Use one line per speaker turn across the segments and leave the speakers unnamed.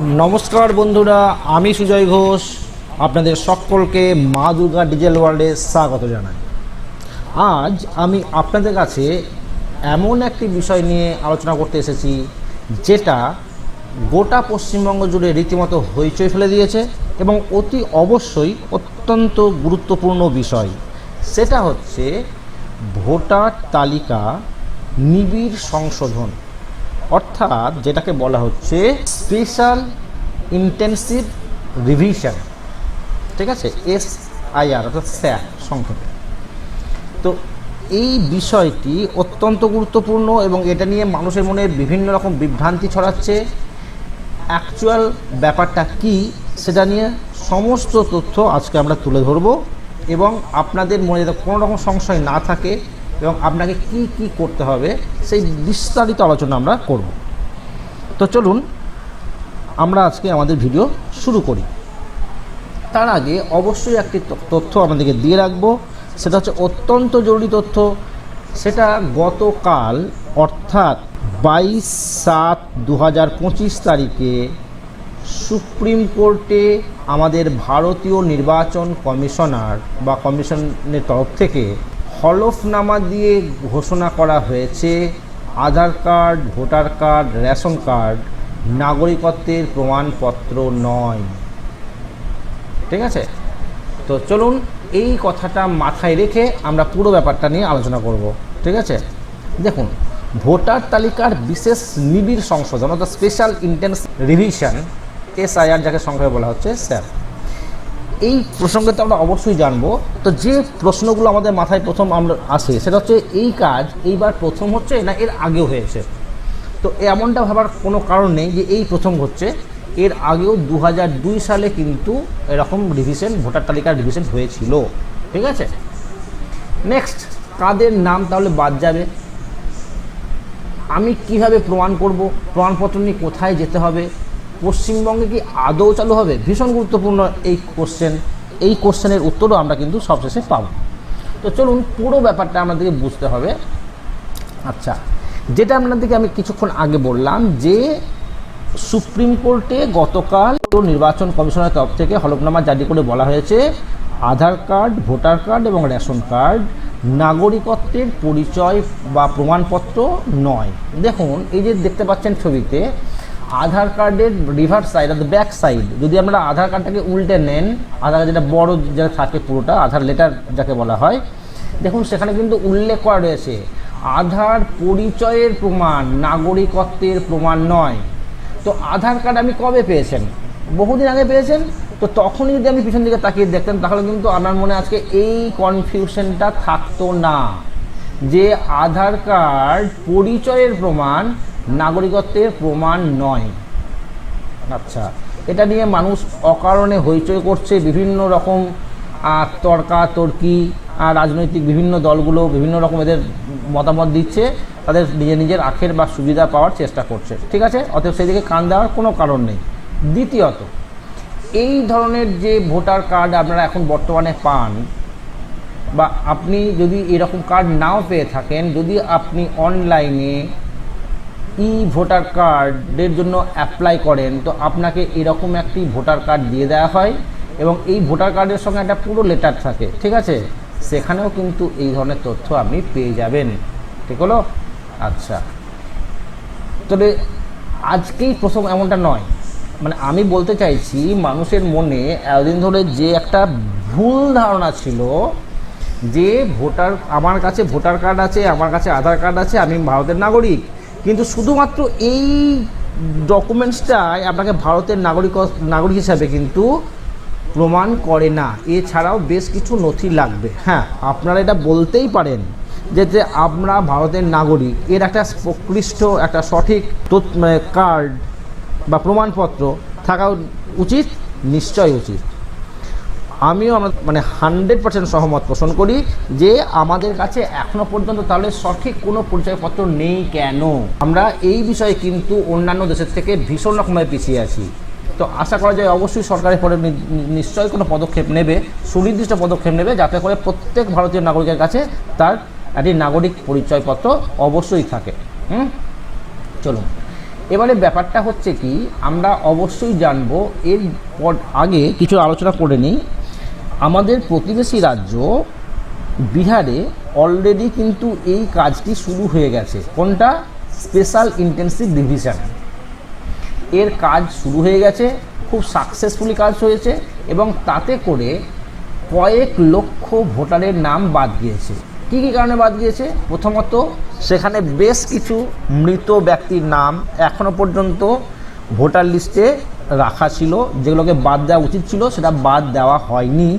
নমস্কার বন্ধুরা, আমি সুজয় ঘোষ। আপনাদের সকলকে মা দুর্গা ডিজেল ওয়ার্ল্ডে স্বাগত জানাই। আজ আমি আপনাদের কাছে এমন একটি বিষয় নিয়ে আলোচনা করতে এসেছি, যেটা গোটা পশ্চিমবঙ্গ জুড়ে রীতিমতো হইচই ফেলে দিয়েছে এবং অতি অবশ্যই অত্যন্ত গুরুত্বপূর্ণ বিষয়। সেটা হচ্ছে ভোটার তালিকা নিবিড় সংশোধন। অর্থাৎ যেটাকে বলা হচ্ছে স্পেশাল ইন্টেন্সিভ রিভিশন ঠিক আছে? এস আইআর অর্থাৎ স্যার সংক্ষেপে। তো এই বিষয়টি অত্যন্ত গুরুত্বপূর্ণ এবং এটা নিয়ে মানুষের মনে বিভিন্ন রকম বিভ্রান্তি ছড়াচ্ছে। অ্যাকচুয়াল ব্যাপারটা কি, সেটা নিয়ে সমস্ত তথ্য আজকে আমরা তুলে ধরব এবং আপনাদের মনে যাতে কোনো রকম সংশয় না থাকে এবং আপনাকে কি কি করতে হবে, সেই বিস্তারিত আলোচনা আমরা করব। তো চলুন, আমরা আজকে আমাদের ভিডিও শুরু করি। তার আগে অবশ্যই একটি তথ্য আপনাদেরকে দিয়ে রাখব। সেটা হচ্ছে অত্যন্ত জরুরি তথ্য। সেটা গতকাল, অর্থাৎ বাইশ সাত দু হাজার পঁচিশ তারিখে সুপ্রিম কোর্টে আমাদের ভারতীয় নির্বাচন কমিশনার বা কমিশনের তরফ থেকে হলফনামা দিয়ে ঘোষণা করা হয়েছে, Aadhaar card, voter card, ration card, নাগরিকত্বের প্রমাণপত্র নয়। ঠিক আছে? তো চলুন এই কথাটা মাথায় রেখে আমরা পুরো ব্যাপারটা নিয়ে আলোচনা করব। ঠিক আছে? দেখুন, ভোটার তালিকার বিশেষ নিবিড় সংশোধন অর্থাৎ স্পেশাল ইন্টেন্স রিভিশন এসআইআর যাকে সংক্ষেপে বলা হচ্ছে স্যার এই প্রসঙ্গে তো আমরা অবশ্যই জানব। তো যে প্রশ্নগুলো আমাদের মাথায় প্রথম আমরা আসে, সেটা হচ্ছে এই কাজ এইবার প্রথম হচ্ছে না এর আগেও হয়েছে? তো এমনটা ভাবার কোনো কারণ নেই যে এই প্রথম হচ্ছে। এর আগেও দু সালে কিন্তু এরকম রিভিশন ভোটার তালিকার রিভিশন হয়েছিল। ঠিক আছে? নেক্সট কাদের নাম তাহলে বাদ যাবে? আমি কীভাবে প্রমাণ করব? প্রমাণপত্র নিয়ে কোথায় যেতে হবে? পশ্চিমবঙ্গে কি আদৌ চালু হবে? ভীষণ গুরুত্বপূর্ণ এই কোশ্চেন এই কোশ্চেনের উত্তরও আমরা কিন্তু সবশেষে পাব। তো চলুন পুরো ব্যাপারটা আমাদেরকে বুঝতে হবে। আচ্ছা যেটা আপনাদেরকে আমি কিছুক্ষণ আগে বললাম যে, সুপ্রিম কোর্টে গতকাল নির্বাচন কমিশনের তরফ থেকে হলফনামা জারি করে বলা হয়েছে, আধার কার্ড, ভোটার কার্ড এবং রেশন কার্ড নাগরিকত্বের পরিচয় বা প্রমাণপত্র নয়। দেখুন, এই যে দেখতে পাচ্ছেন ছবিতে আধার কার্ডের রিভার্স সাইড অর্থাৎ ব্যাক সাইড যদি আমরা আধার কার্ডটাকে উল্টে নেন, আধার কার্ড যেটা বড় যেটা থাকে পুরোটা, আধার লেটার যাকে বলা হয়, দেখুন সেখানে কিন্তু উল্লেখ করা রয়েছে, আধার পরিচয়ের প্রমাণ, নাগরিকত্বের প্রমাণ নয়। তো আধার কার্ড আমি কবে পেয়েছেন? বহুদিন আগে পেয়েছেন? তো তখনই যদি আমি পিছন দিকে তাকিয়ে দেখতেন, তাহলে কিন্তু আমার মনে আজকে এই কনফিউশনটা থাকতো না। যে আধার কার্ড পরিচয়ের প্রমাণ নাগরিকত্বের প্রমাণ নয়। আচ্ছা এটা নিয়ে মানুষ অকারণে হইচই করছে বিভিন্ন রকম আহ, তর্কাতর্কি আর রাজনৈতিক বিভিন্ন দলগুলো বিভিন্ন রকম এদের মতামত দিচ্ছে তাদের নিজের নিজের আখের বা সুবিধা পাওয়ার চেষ্টা করছে। ঠিক আছে? অতএব সেদিকে কান দেওয়ার কোনো কারণ নেই। দ্বিতীয়ত এই ধরনের যে ভোটার কার্ড আপনারা এখন বর্তমানে পান বা আপনি যদি এরকম কার্ড নাও পেয়ে থাকেন যদি আপনি অনলাইনে ই ভোটার কার্ডের জন্য অ্যাপ্লাই করেন, তো আপনাকে এরকম একটি ভোটার কার্ড দিয়ে দেওয়া হয় এবং এই ভোটার কার্ডের সঙ্গে একটা পুরো লেটার থাকে, ঠিক আছে? সেখানেও কিন্তু এই ধরনের তথ্য আপনি পেয়ে যাবেন, ঠিক হলো? আচ্ছা। তবে আজকেই প্রথম এমনটা নয়। মানে আমি বলতে চাইছি, মানুষের মনে এতদিন ধরে যে একটা ভুল ধারণা ছিল যে ভোটার আমার কাছে ভোটার কার্ড আছে, আমার কাছে আধার কার্ড আছে, আমি ভারতের নাগরিক। কিন্তু শুধুমাত্র এই ডকুমেন্টসটাই আপনাকে ভারতের নাগরিক নাগরিক হিসাবে কিন্তু প্রমাণ করে না। এছাড়াও বেশ কিছু নথি লাগবে। হ্যাঁ আপনারা এটা বলতেই পারেন যে যে আমরা ভারতের নাগরিক। এর একটা প্রকৃষ্ট একটা সঠিক তথ্য মানে কার্ড বা প্রমাণপত্র থাকা উচিত নিশ্চয় উচিত। আমিও আমার মানে হান্ড্রেড পার্সেন্ট সহমত পোষণ করি যে আমাদের কাছে এখনও পর্যন্ত তাহলে সঠিক কোনো পরিচয়পত্র নেই কেন? আমরা এই বিষয়ে কিন্তু অন্যান্য দেশের থেকে ভীষণ রকমের পিছিয়ে আছি। তো আশা করা যায় অবশ্যই সরকারের পরে নিশ্চয়ই কোনো পদক্ষেপ নেবে, সুনির্দিষ্ট পদক্ষেপ নেবে, যাতে করে প্রত্যেক ভারতীয় নাগরিকের কাছে তার একটি নাগরিক পরিচয়পত্র অবশ্যই থাকে। হুম? চলুন। এবারে ব্যাপারটা হচ্ছে কি, আমরা অবশ্যই জানব এর পর আগে কিছু আলোচনা করে নিই। আমাদের প্রতিবেশী রাজ্য বিহারে অলরেডি কিন্তু এই কাজটি শুরু হয়ে গেছে। কোনটা? স্পেশাল ইন্টেন্সিভ ডিভিশন এর কাজ শুরু হয়ে গেছে, খুব সাকসেসফুলি কাজ হয়েছে এবং তাতে করে কয়েক লক্ষ ভোটারের নাম বাদ গিয়েছে। কী কী কারণে বাদ গিয়েছে? প্রথমত, সেখানে বেশ কিছু মৃত ব্যক্তির নাম এখনও পর্যন্ত ভোটার লিস্টে রাখা ছিল, যেগুলোকে বাদ দেওয়া উচিত ছিল, সেটা বাদ দেওয়া হয়নি।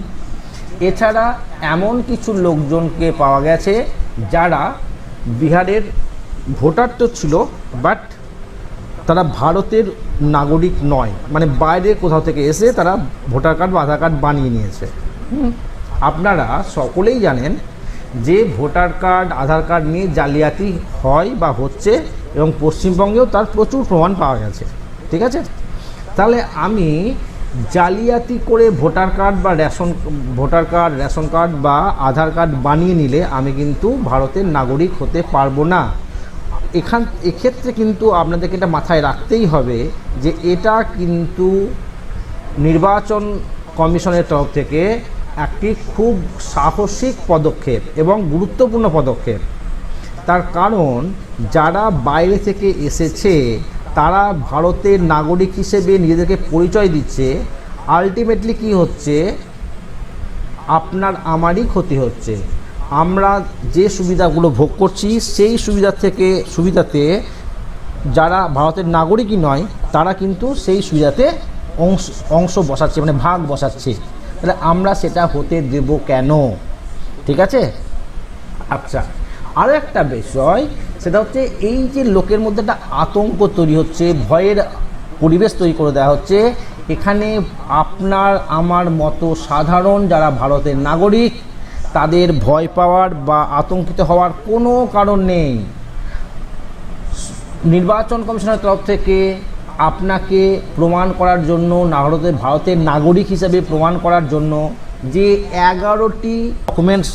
এছাড়া এমন কিছু লোকজনকে পাওয়া গেছে যারা বিহারের ভোটার তো ছিল বাট তারা ভারতের নাগরিক নয় মানে বাইরে কোথাও থেকে এসে তারা ভোটার কার্ড বা আধার কার্ড বানিয়ে নিয়েছে। আপনারা সকলেই জানেন যে ভোটার কার্ড, আধার কার্ড নিয়ে জালিয়াতি হয় বা হচ্ছে, এবং পশ্চিমবঙ্গেও তার প্রচুর প্রমাণ পাওয়া গেছে। ঠিক আছে? তাহলে আমি জালিয়াতি করে ভোটার কার্ড বা ration, voter card, ration card বা আধার কার্ড বানিয়ে নিলে আমি কিন্তু ভারতের নাগরিক হতে পারব না। এখান, এক্ষেত্রে কিন্তু আপনাদেরকে এটা মাথায় রাখতেই হবে যে এটা কিন্তু নির্বাচন কমিশনের তরফ থেকে একটি খুব সাহসিক পদক্ষেপ এবং গুরুত্বপূর্ণ পদক্ষেপ। তার কারণ, যারা বাইরে থেকে এসেছে তারা ভারতের নাগরিক হিসেবে নিজেদেরকে পরিচয় দিচ্ছে। আলটিমেটলি কি হচ্ছে? আপনার আমারই ক্ষতি হচ্ছে। আমরা যে সুবিধাগুলো ভোগ করছি, সেই সুবিধা থেকে, সুবিধাতে যারা ভারতের নাগরিকই নয়, তারা কিন্তু সেই সুবিধাতে অংশ অংশ বসাচ্ছে মানে ভাগ বসাচ্ছে। তাহলে আমরা সেটা হতে দেব কেন? ঠিক আছে? আচ্ছা আরও একটা বিষয় সেটা হচ্ছে এই যে লোকের মধ্যে একটা আতঙ্ক তৈরি হচ্ছে, ভয়ের পরিবেশ তৈরি করে দেওয়া হচ্ছে, এখানে আপনার, আমার মতো সাধারণ যারা ভারতের নাগরিক, তাদের ভয় পাওয়ার বা আতঙ্কিত হওয়ার কোনো কারণ নেই। নির্বাচন কমিশনের তরফ থেকে আপনাকে প্রমাণ করার জন্য, ভারতের ভারতের নাগরিক হিসাবে প্রমাণ করার জন্য যে এগারোটি ডকুমেন্টস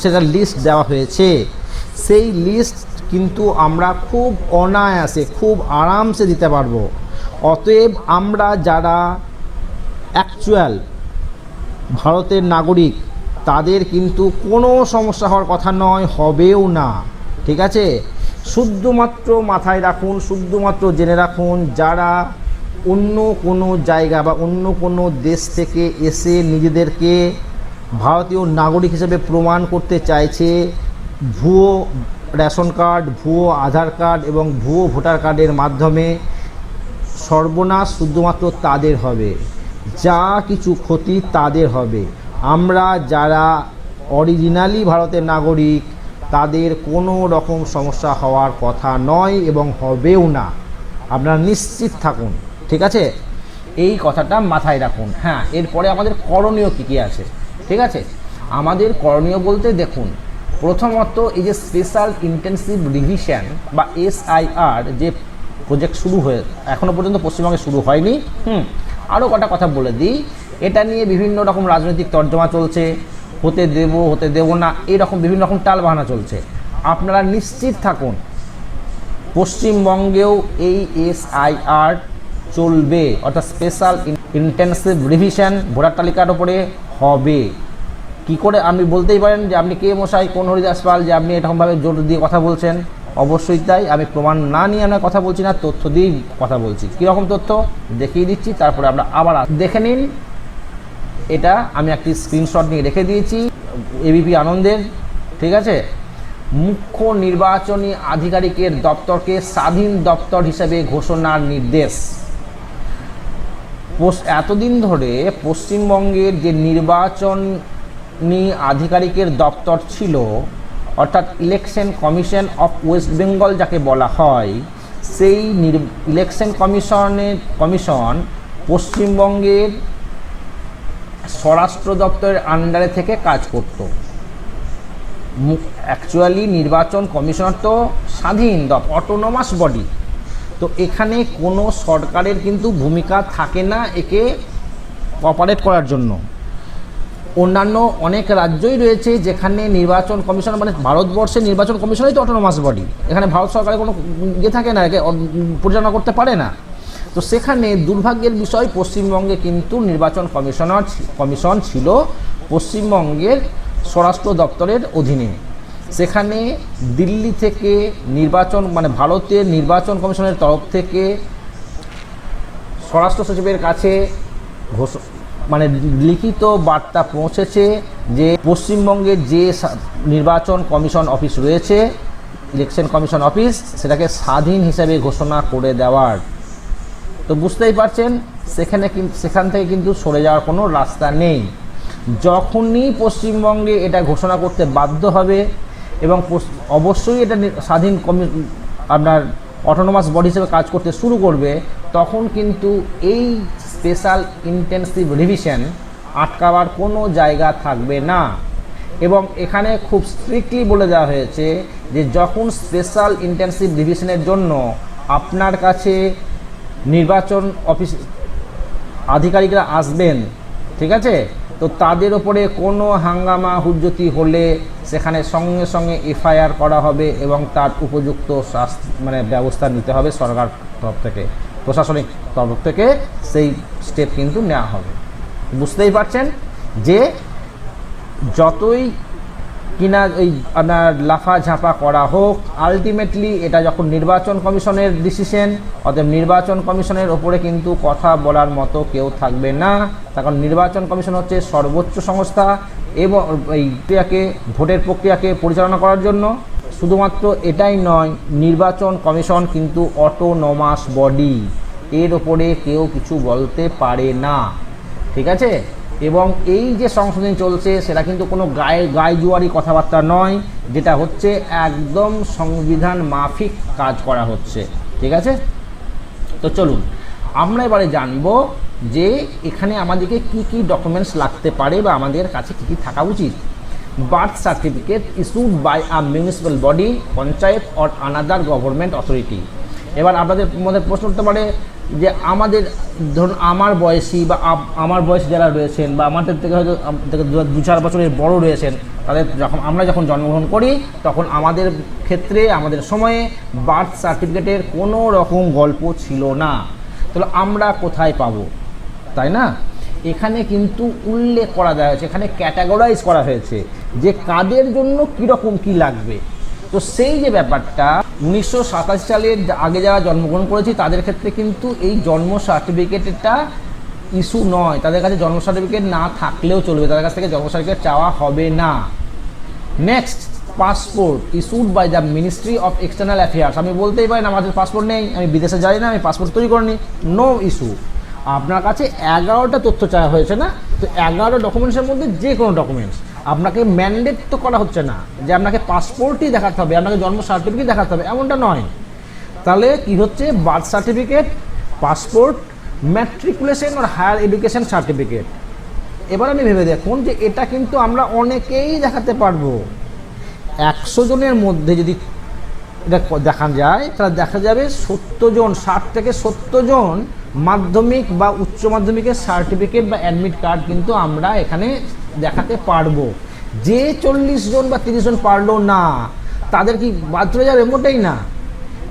সেটার লিস্ট দেওয়া হয়েছে। সেই লিস্ট কিন্তু আমরা খুব অনায়াসে, খুব আরামসে দিতে পারব। অতএব আমরা যারা অ্যাকচুয়াল ভারতের নাগরিক, তাদের কিন্তু কোনো সমস্যা হওয়ার কথা নয়, হবেও না। ঠিক আছে? শুধুমাত্র মাথায় রাখুন, শুধুমাত্র জেনে রাখুন, যারা অন্য কোনো জায়গা বা অন্য কোনো দেশ থেকে এসে নিজেদেরকে ভারতীয় নাগরিক হিসেবে প্রমাণ করতে চাইছে, ভুয়ো রেশন কার্ড, ভুয়ো আধার কার্ড এবং ভুয়ো ভোটার কার্ডের মাধ্যমে সর্বনাশ শুধুমাত্র তাদের হবে। যা কিছু ক্ষতি তাদের হবে। আমরা যারা অরিজিনালি ভারতের নাগরিক, তাদের কোনো রকম সমস্যা হওয়ার কথা নয় এবং হবেও না। আপনারা নিশ্চিত থাকুন, ঠিক আছে? এই কথাটা মাথায় রাখুন। হ্যাঁ এরপরে আমাদের করণীয় কী কী আছে? ঠিক আছে? আমাদের করণীয় বলতে দেখুন প্রথমত এই যে স্পেশাল ইন্টেন্সিভ রিভিশন বা এসআইআর যে প্রজেক্ট শুরু হয়ে এখনও পর্যন্ত পশ্চিমবঙ্গে শুরু হয়নি। হুম। আরও কটা কথা বলে দিই। এটা নিয়ে বিভিন্ন রকম রাজনৈতিক তর্জমা চলছে। হতে দেব হতে দেব না এরকম বিভিন্ন রকম টাল বাহানা চলছে। আপনারা নিশ্চিত থাকুন, পশ্চিমবঙ্গেও এই এসআইআর চলবে। অর্থাৎ স্পেশাল ইন্টেন্সিভ রিভিশন ভোটার তালিকার ওপরে হবে। কি করে আপনি বলতেই পারেন যে আপনি কে মশাই, কোন হরিদাস পাল যে আপনি এরকমভাবে জোর দিয়ে কথা বলছেন? অবশ্যই তাই। আমি প্রমাণ না নিয়ে আমরা কথা বলছি না, তথ্য দিয়েই কথা বলছি। কীরকম তথ্য? দেখিয়ে দিচ্ছি, তারপরে আমরা আবার দেখে নিন। এটা আমি একটি স্ক্রিনশট নিয়ে রেখে দিয়েছি এবিপি আনন্দের, ঠিক আছে? মুখ্য নির্বাচনী আধিকারিকের দপ্তরকে স্বাধীন দপ্তর হিসেবে ঘোষণার নির্দেশ। এতদিন ধরে পশ্চিমবঙ্গের যে নির্বাচনী আধিকারিকের দপ্তর ছিল, অর্থাৎ election commission of West Bengal যাকে বলা হয়, সেই ইলেকশন কমিশনের কমিশন পশ্চিমবঙ্গের স্বরাষ্ট্র দপ্তরের আন্ডারে থেকে কাজ করত। অ্যাকচুয়ালি নির্বাচন কমিশনার তো স্বাধীন অটোনোমাস বডি তো এখানে কোনো সরকারের কিন্তু ভূমিকা থাকে না একে অপারেট করার জন্য। অন্যান্য অনেক রাজ্যই রয়েছে যেখানে নির্বাচন কমিশন মানে ভারতবর্ষের নির্বাচন কমিশনই তো অটোনোমাস বডি এখানে ভারত সরকারের কোনো ইয়ে থাকে না পরিচালনা করতে পারে না। তো সেখানে দুর্ভাগ্যের বিষয়, পশ্চিমবঙ্গে কিন্তু নির্বাচন কমিশনার কমিশন ছিল পশ্চিমবঙ্গের স্বরাষ্ট্র দপ্তরের অধীনে। সেখানে দিল্লি থেকে নির্বাচন মানে ভারতের নির্বাচন কমিশনের তরফ থেকে স্বরাষ্ট্র সচিবের কাছে ঘোষ- মানে লিখিত বার্তা পৌঁছেছে যে পশ্চিমবঙ্গের যে নির্বাচন কমিশন অফিস রয়েছে, ইলেকশন কমিশন অফিস, সেটাকে স্বাধীন হিসেবে ঘোষণা করে দেওয়ার। তো বুঝতেই পারছেন, সেখানে সেখান থেকে কিন্তু সরে যাওয়ার কোনো রাস্তা নেই। যখনই পশ্চিমবঙ্গে এটা ঘোষণা করতে বাধ্য হবে এবং অবশ্যই এটা স্বাধীন কমি আপনার অটোনোমাস বডি হিসেবে কাজ করতে শুরু করবে, তখন কিন্তু এই স্পেশাল ইন্টেন্সিভ রিভিশন আটকাবার কোনো জায়গা থাকবে না। এবং এখানে খুব স্ট্রিক্টলি বলে দেওয়া হয়েছে যে যখন স্পেশাল ইন্টেন্সিভ রিভিশনের জন্য আপনার কাছে নির্বাচন অফিস আধিকারিকরা আসবেন, ঠিক আছে? তো তাদের ওপরে কোনো হাঙ্গামা, হুজ্জতি হলে সেখানে সঙ্গে সঙ্গে এফআইআর করা হবে এবং তার উপযুক্ত শাস্তি মানে ব্যবস্থা নিতে হবে সরকার তরফ থেকে। প্রশাসনিক তরফ থেকে সেই স্টেপ কিন্তু নেওয়া হবে। বুঝতেই পারছেন যে যতই কিনা এই আপনার লাফা ঝাঁপা করা হোক আলটিমেটলি এটা যখন নির্বাচন কমিশনের ডিসিশন অতএব নির্বাচন কমিশনের ওপরে কিন্তু কথা বলার মতো কেউ থাকবে না। তার কারণ নির্বাচন কমিশন হচ্ছে সর্বোচ্চ সংস্থা এবং এই প্রক্রিয়াকে, ভোটের প্রক্রিয়াকে পরিচালনা করার জন্য। শুধুমাত্র এটাই নয়, নির্বাচন কমিশন কিন্তু অটোনমাস বডি। এর ওপরে কেউ কিছু বলতে পারে না। ঠিক আছে? এবং এই যে সংশোধনী চলছে, সেটা কিন্তু কোনো গায়ে গায়ে জুয়ারি কথাবার্তা নয়, যেটা হচ্ছে একদম সংবিধান মাফিক কাজ করা হচ্ছে। ঠিক আছে? তো চলুন, আমরা এবারে জানব যে এখানে আমাদেরকে কি কি ডকুমেন্টস লাগতে পারে বা আমাদের কাছে কি কি থাকা উচিত। Birth certificate issued by a municipal body panchayat or another government authority এবার আপনাদের মধ্যে প্রশ্ন উঠতে পারে যে আমাদের, ধরুন আমার বয়সী বা আমার বয়সী যারা রয়েছেন বা আমাদের থেকে হয়তো দু চার বছরের বড় রয়েছেন, তাদের যখন আমরা যখন জন্মগ্রহণ করি, তখন আমাদের ক্ষেত্রে, আমাদের সময়ে বার্থ সার্টিফিকেটের কোনো রকম গল্প ছিল না। তাহলে আমরা কোথায় পাবো? তাই না? এখানে কিন্তু উল্লেখ করা দেওয়া হয়েছে, এখানে ক্যাটাগরাইজ করা হয়েছে যে কাদের জন্য কীরকম কি লাগবে। তো সেই যে ব্যাপারটা, উনিশশো সাতাশি সালের আগে যারা জন্মগ্রহণ করেছি, তাদের ক্ষেত্রে কিন্তু এই জন্ম সার্টিফিকেটটা ইস্যু নয়। তাদের কাছে জন্ম সার্টিফিকেট না থাকলেও চলবে, তাদের কাছ থেকে জন্ম সার্টিফিকেট চাওয়া হবে না। Next passport issued by the ministry of external affairs আমি বলতেই পারি না আমার পাসপোর্ট নেই, আমি বিদেশে যাই না, আমি পাসপোর্ট তৈরি করিনি নো ইস্যু আপনার কাছে এগারোটা তথ্য চাওয়া হয়েছে না? তো এগারো ডকুমেন্টসের মধ্যে যে কোনো ডকুমেন্টস আপনাকে ম্যান্ডেট তো করা হচ্ছে না যে আপনাকে পাসপোর্টই দেখাতে হবে, আপনাকে জন্ম সার্টিফিকেট দেখাতে হবে, এমনটা নয়। তাহলে কি হচ্ছে? বার্থ সার্টিফিকেট পাসপোর্ট ম্যাট্রিকুলেশন আর হায়ার এডুকেশন সার্টিফিকেট এবার আমি ভেবে দেখুন যে এটা কিন্তু আমরা অনেকেই দেখাতে পারব। একশো জনের মধ্যে যদি এটা ক- দেখা যায়, তাহলে দেখা যাবে সত্তর জন, ষাট থেকে সত্তর জন মাধ্যমিক বা উচ্চ মাধ্যমিকের সার্টিফিকেট বা অ্যাডমিট কার্ড কিন্তু আমরা এখানে দেখাতে পারব। যে চল্লিশ জন বা তিরিশ জন পারল না, তাদের কি বাদ চলে যাবে? মোটেই না।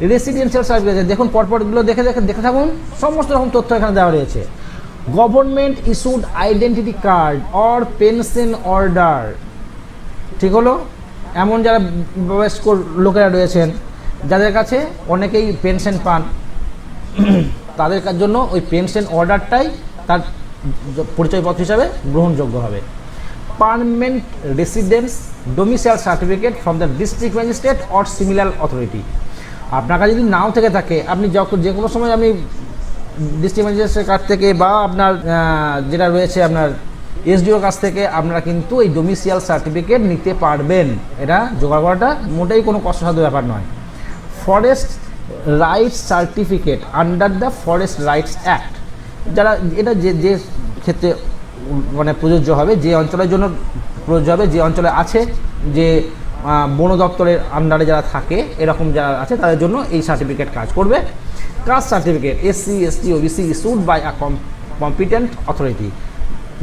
রেসিডেন্সিয়াল সার্টিফিকেট দেখুন পরপরগুলো দেখে দেখে দেখে থাকুন। সমস্ত রকম তথ্য এখানে দেওয়া রয়েছে। Government issued identity card or pension order ঠিক হলো? এমন যারা বয়স্ক লোকেরা রয়েছেন, যাদের কাছে অনেকেই পেনশন পান, তাদের জন্য ওই পেনশন অর্ডারটাই তার পরিচয়পত্র হিসাবে গ্রহণযোগ্য হবে। Permanent residence domicile certificate from the district magistrate or similar authority আপনার কাছে যদি নাও থেকে থাকে, আপনি যখন যে কোনো সময় আপনি ডিস্ট্রিক্ট ম্যাজিস্ট্রেটের কাছ থেকে বা আপনার যেটা রয়েছে আপনার এসডিওর কাছ থেকে আপনারা কিন্তু এই ডোমিসিয়াল সার্টিফিকেট নিতে পারবেন। এটা জোগাড় করাটা মোটেই কোনো কষ্টসাধ্য ব্যাপার নয়। Forest rights certificate under the forest rights act যারা এটা যে যে ক্ষেত্রে মানে প্রযোজ্য হবে, যে অঞ্চলের জন্য প্রযোজ্য হবে, যে অঞ্চলে আছে, যে বন দপ্তরের আন্ডারে যারা থাকে, এরকম যারা আছে, তাদের জন্য এই সার্টিফিকেট কাজ করবে। Caste certificate SC ST OBC issued by a competent authority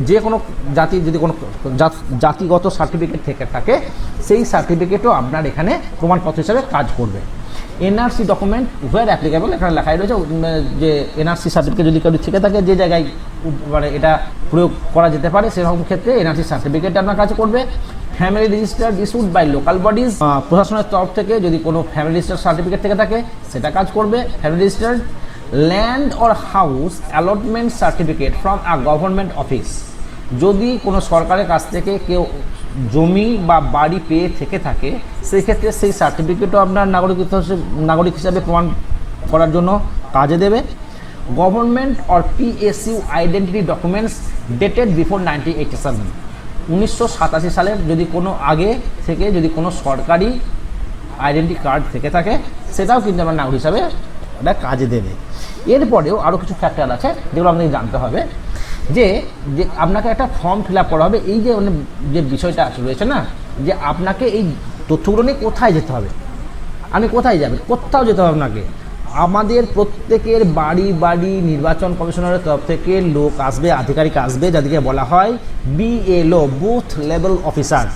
যে কোনো জাতি যদি কোনো জাতিগত সার্টিফিকেট থেকে থাকে, সেই সার্টিফিকেটও আপনার এখানে প্রমাণপত্র হিসাবে কাজ করবে। এনআরসি ডকুমেন্ট ওয়ার অ্যাপ্লিকেবল এখানে লেখাই রয়েছে যে এনআরসি সার্টিফিকেট যদি কেউ থেকে থাকে, যে জায়গায় মানে এটা প্রয়োগ করা যেতে পারে, সেরকম ক্ষেত্রে এনআরসি সার্টিফিকেট আপনার কাজ করবে। Family register issued by local bodies প্রশাসনের তরফ থেকে যদি কোনো ফ্যামিলি রেজিস্টার সার্টিফিকেট থেকে থাকে, সেটা কাজ করবে। Family register land or house allotment certificate from a government office যদি কোনো সরকারের কাছ থেকে কেউ জমি বা বাড়ি পেয়ে থেকে থাকে সেই ক্ষেত্রে সেই সার্টিফিকেটও আপনার নাগরিক নাগরিক হিসাবে প্রমাণ করার জন্য কাজে দেবে। Government or PSU identity documents dated before nineteen eighty seven উনিশশো সাতাশি সালের যদি কোনো আগে থেকে যদি কোনো সরকারি আইডেন্টি কার্ড থেকে থাকে, সেটাও কিন্তু আমার নাগরিক হিসাবে ওটা কাজে দেবে। এরপরেও আরও কিছু ফ্যাক্টর আছে যেগুলো আপনাকে জানতে হবে। যে যে আপনাকে একটা ফর্ম ফিল আপ করা হবে। এই যে মানে যে বিষয়টা রয়েছে না? যে আপনাকে এই তথ্যগুলো নিয়ে কোথায় যেতে হবে? আপনি কোথায় যাবেন কোথাও যেতে হবে আপনাকে। আমাদের প্রত্যেকের বাড়ি বাড়ি, নির্বাচন কমিশনারের তরফ থেকে লোক আসবে, আধিকারিক আসবে, যাদেরকে বলা হয় বিএলও বুথ লেভেল অফিসার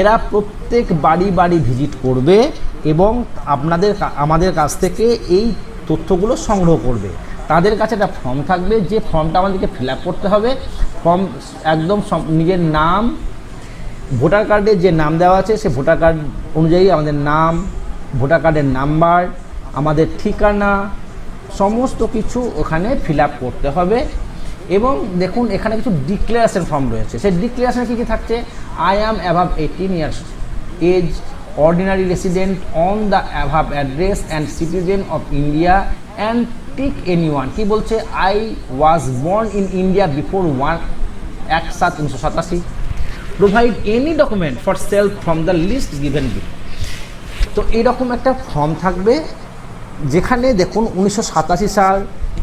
এরা প্রত্যেক বাড়ি বাড়ি ভিজিট করবে। এবং আপনাদের আমাদের কাছ থেকে এই তথ্যগুলো সংগ্রহ করবে। তাদের কাছে একটা ফর্ম থাকবে, যে ফর্মটা আমাদেরকে ফিল করতে হবে। ফর্ম একদম নিজের নাম ভোটার কার্ডে যে নাম দেওয়া আছে, সে ভোটার কার্ড অনুযায়ী আমাদের নাম ভোটার কার্ডের নাম্বার আমাদের ঠিকানা, সমস্ত কিছু ওখানে ফিল করতে হবে। এবং দেখুন, এখানে কিছু ডিক্লারেশন ফর্ম রয়েছে। সেই ডিক্লারেশনে কী কী থাকছে? I am above eighteen years age ordinary resident on the above address and citizen of India and tick any one কী বলছে? I was born in India before one এক সাত উনিশশো সাতাশি। Provide any document for self from the list given B তো এইরকম একটা form থাকবে, যেখানে দেখুন উনিশশো সাতাশি সাল,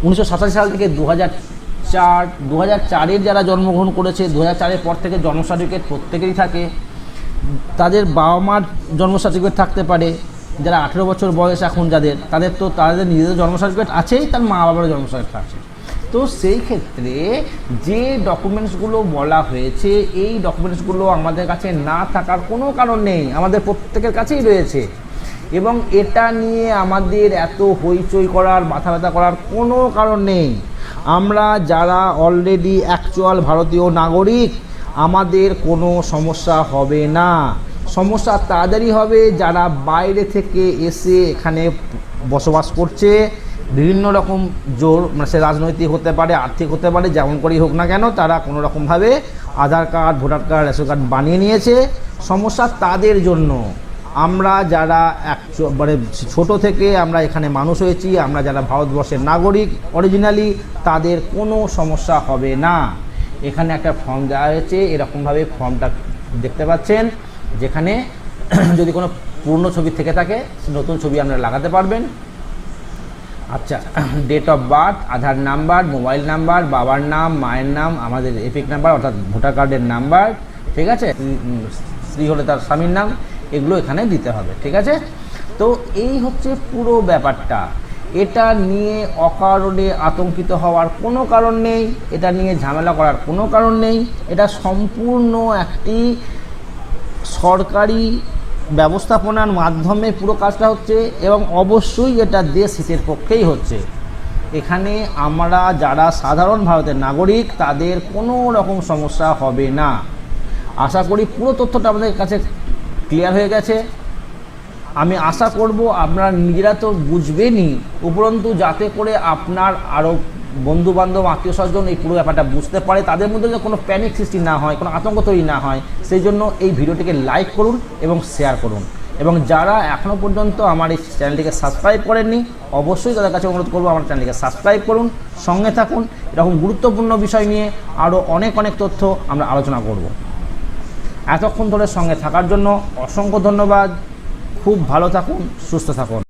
উনিশশো সাতাশি সাল থেকে দু হাজার চার দু হাজার চারের যারা জন্মগ্রহণ করেছে দু হাজার চারের পর থেকে জন্ম সার্টিফিকেট প্রত্যেকেরই থাকে। তাদের বাবা মার জন্ম সার্টিফিকেট থাকতে পারে, যারা আঠেরো বছর বয়স এখন যাদের, তাদের তো তাদের নিজেদের জন্ম সার্টিফিকেট আছেই তার মা বাবার জন্ম সার্টিফিকেট আছে। তো সেই ক্ষেত্রে যে ডকুমেন্টসগুলো বলা হয়েছে, এই ডকুমেন্টসগুলো আমাদের কাছে না থাকার কোনো কারণ নেই, আমাদের প্রত্যেকের কাছেই রয়েছে। এবং এটা নিয়ে আমাদের এত হইচই করার, মাথা ব্যথা করার কোনো কারণ নেই। আমরা যারা অলরেডি অ্যাকচুয়াল ভারতীয় নাগরিক আমাদের কোনো সমস্যা হবে না। সমস্যা তাদেরই হবে যারা বাইরে থেকে এসে এখানে বসবাস করছে। বিভিন্ন রকম জোর মানে সে রাজনৈতিক হতে পারে, আর্থিক হতে পারে, যেমন করেই হোক না কেন, তারা কোনো রকমভাবে Aadhaar card, voter card, ration card বানিয়ে নিয়েছে। সমস্যা তাদের জন্য। আমরা যারা অ্যাকচুয়াল মানে ছোটো থেকে আমরা এখানে মানুষ হয়েছি, আমরা যারা ভারতবর্ষের নাগরিক অরিজিনালি তাদের কোনো সমস্যা হবে না। এখানে একটা ফর্ম দেওয়া হয়েছে, এরকমভাবে ফর্মটা দেখতে পাচ্ছেন, যেখানে যদি কোনো পুরনো ছবি থেকে থাকে নতুন ছবি আপনারা লাগাতে পারবেন। আচ্ছা date of birth Aadhaar number mobile number, বাবার নাম, মায়ের নাম, আমাদের এপিক নাম্বার, অর্থাৎ ভোটার কার্ডের নাম্বার, ঠিক আছে? স্ত্রী হলে তার স্বামীর নাম, এগুলো এখানে দিতে হবে, ঠিক আছে? তো এই হচ্ছে পুরো ব্যাপারটা। এটা নিয়ে অকারণে আতঙ্কিত হওয়ার কোনো কারণ নেই, এটা নিয়ে ঝামেলা করার কোনো কারণ নেই। এটা সম্পূর্ণ একটি সরকারি ব্যবস্থাপনার মাধ্যমে পুরো কাজটা হচ্ছে এবং অবশ্যই এটা দেশ হিতের পক্ষেই হচ্ছে। এখানে আমরা যারা সাধারণ ভারতের নাগরিক, তাদের কোনো রকম সমস্যা হবে না। আশা করি পুরো তথ্যটা আমাদের কাছে ক্লিয়ার হয়ে গেছে। আমি আশা করব আপনারা নিজেরা তো বুঝবেনই। উপরন্তু যাতে করে আপনার আরও বন্ধু বান্ধব আত্মীয় স্বজন এই পুরো ব্যাপারটা বুঝতে পারে, তাদের মধ্যে কোনো প্যানিক সৃষ্টি না হয়, কোনো আতঙ্ক তৈরি না হয়, সেই জন্য এই ভিডিওটিকে লাইক করুন এবং শেয়ার করুন। এবং যারা এখনও পর্যন্ত আমার এই চ্যানেলটিকে সাবস্ক্রাইব করেননি, অবশ্যই তাদের কাছে অনুরোধ করব আমার চ্যানেলটিকে সাবস্ক্রাইব করুন, সঙ্গে থাকুন। এরকম গুরুত্বপূর্ণ বিষয় নিয়ে আরও অনেক অনেক তথ্য আমরা আলোচনা করব। এতক্ষণ ধরে সঙ্গে থাকার জন্য অসংখ্য ধন্যবাদ। খুব ভালো থাকুন সুস্থ থাকুন।